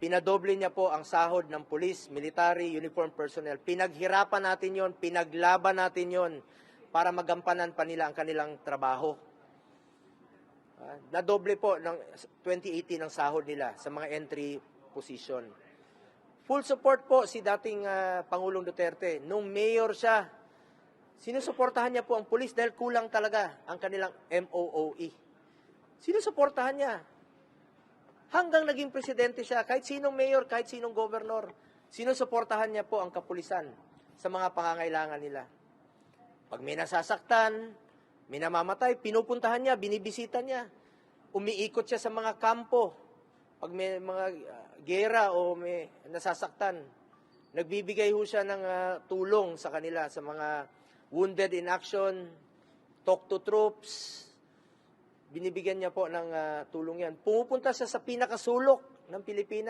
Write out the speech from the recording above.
Pinadoble niya po ang sahod ng police, military, uniform personnel. Pinaghirapan natin yon, pinaglaban natin yon para magampanan pa nila ang kanilang trabaho. Ah, nadoble po ng 2018 ang sahod nila sa mga entry position. Full support po si dating ah, Pangulong Duterte. Nung mayor siya, sinusuportahan niya po ang pulis dahil kulang talaga ang kanilang MOOE. Sinusuportahan niya. Hanggang naging presidente siya, kahit sinong mayor, kahit sinong governor, sinusuportahan niya po ang kapulisan sa mga pangangailangan nila. Pag may nasasaktan, may namamatay, pinupuntahan niya, binibisita niya. Umiikot siya sa mga kampo. Pag may mga uh, gera o may nasasaktan, nagbibigay ho siya ng ah, tulong sa kanila, sa mga wounded in action, talk to troops, binibigyan niya po ng ah, tulong yan. Pumupunta siya sa pinakasulok ng Pilipinas.